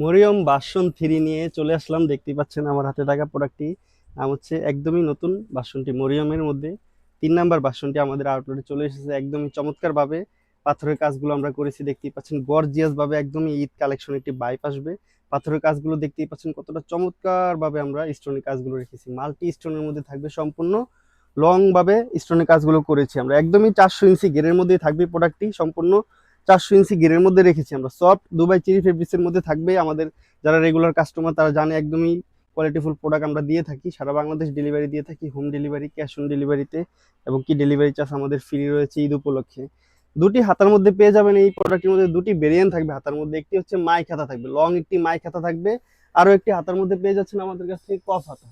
মরিয়ম বাসন থ্রি নিয়ে চলে আসলাম। দেখতেই পাচ্ছেন আমার হাতে থাকা প্রোডাক্টটি নাম হচ্ছে একদমই নতুন বাসনটি মরিয়মের মধ্যে। তিন নাম্বার বাসনটি আমাদের আউটলেটে চলে এসেছে একদমই চমৎকারভাবে। পাথরের কাজগুলো আমরা করেছি, দেখতেই পাচ্ছেন গর্জিয়াস ভাবে একদমই ঈদ কালেকশন একটি বাইপ আসবে। পাথরের কাজগুলো দেখতেই পাচ্ছেন কতটা চমৎকার ভাবে আমরা স্টোনের কাজগুলো রেখেছি। মাল্টি স্টোনের মধ্যে থাকবে সম্পূর্ণ লং ভাবে স্টোনের কাজগুলো করেছি আমরা। একদমই চারশো ইঞ্চি গেরের মধ্যেই থাকবে প্রোডাক্টটি সম্পূর্ণ চারশো ইঞ্চি গেরের মধ্যে রেখেছি আমরা। সফট দুবাই চিরি ফেব্রিক্সের মধ্যে থাকবে আমাদের যারা রেগুলার কাস্টমার তারা জানে একদমই কোয়ালিটিফুল প্রোডাক্ট আমরা দিয়ে থাকি। সারা বাংলাদেশ ডেলিভারি দিয়ে থাকি হোম ডেলিভারি ক্যাশ অন ডেলিভারিতে এবং কি ডেলিভারি চার্জ আমাদের ফ্রি রয়েছে ঈদ উপলক্ষে। দুটি হাতার মধ্যে পেয়ে যাবেন এই প্রোডাক্টের মধ্যে দুটি ভেরিয়েন্ট থাকবে। হাতার মধ্যে একটি হচ্ছে মাই খাতা থাকবে। লং একটি মাই খাতা থাকবে। আরও একটি হাতার মধ্যে পেয়ে যাচ্ছেন আমাদের কাছ থেকে কফ হাতা।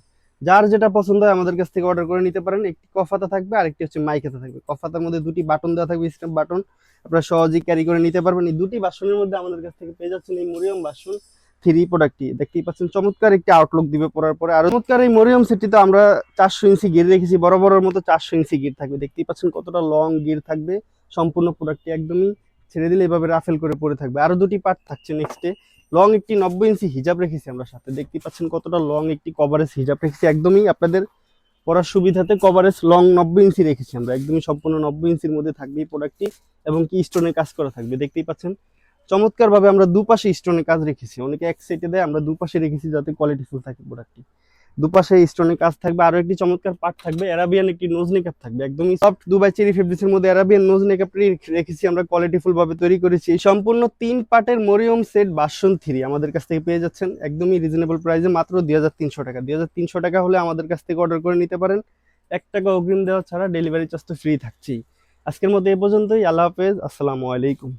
যার যেটা পছন্দ হয় আমাদের কাছ থেকে অর্ডার করে নিতে পারেন। একটি কফ হাতা থাকবে আর একটি হচ্ছে মাই খাতা থাকবে। কফাতার মধ্যে দুটি বাটন দেওয়া থাকবে স্ন্যাপ বাটন আপনারা সহজেই ক্যারি করে নিতে পারবেন। এই দুটি বাসনের মধ্যে আমাদের কাছ থেকে পেয়ে যাচ্ছেন এই মরিয়ম বাসন থ্রি প্রোডাক্টটি দেখতেই পাচ্ছেন, চমৎকার একটি আউটলুক দিবে পরার পরে। আর চমৎকার এই মরিয়ম সেটটিতে আমরা চারশো ইঞ্চি গির রেখেছি, বড় বড়র মতো চারশো ইঞ্চি গির থাকবে। দেখতেই পাচ্ছেন কতটা লং গির থাকবে। সম্পূর্ণ প্রোডাক্টটি একদমই ছেড়ে দিলে এভাবে রাফেল করে পরে থাকবে। আরও দুটি পার্ট থাকছে নেক্সটে লং একটি নব্বই ইঞ্চি হিজাব রেখেছি আমরা সাথে। দেখতে পাচ্ছেন কতটা লং একটি কভারেজ হিজাব রেখেছি। একদমই আপনাদের পড়ার সুবিধাতে কভারেজ লং নব্বই ইঞ্চি রেখেছি আমরা। একদমই সম্পূর্ণ নব্বই ইঞ্চির মধ্যে থাকবে এই প্রোডাক্টটি এবং কি স্টোনে কাজ করা থাকবে। দেখতেই পাচ্ছেন, চমৎকারভাবে আমরা দুপাশে স্টোনে কাজ রেখেছি। অনেকে এক সাইডে দেয়, আমরা দুপাশে রেখেছি যাতে কোয়ালিটিফুল থাকে প্রোডাক্টটি দুপাশে স্টোনের কাজ থাকবে, আরও একটি চমৎকার পার্ট থাকবে অ্যারাবিয়ান একটি নোজ নেকআপ থাকবে, একদমই সফট দুবাই চেরি ফেব্রিক্সের মধ্যে অ্যারাবিয়ান নোজ নেকআপ রেখেছি আমরা কোয়ালিটি ফুল ভাবে তৈরি করেছি। সম্পূর্ণ তিন পার্টের মরিয়ম সেট বাসন থ্রি আমাদের কাছ থেকে পেয়ে যাচ্ছেন, একদমই রিজনেবল প্রাইসে মাত্র দুই হাজার তিনশো টাকা। দুই হাজার তিনশো টাকা হলে আমাদের কাছ থেকে অর্ডার করে নিতে পারেন। এক টাকা অগ্রিম দেওয়া ছাড়া ডেলিভারি চার্জ তো ফ্রি থাকছেই। আজকের মধ্যে এ পর্যন্তই, আল্লাহ হাফেজ, আসসালামু আলাইকুম।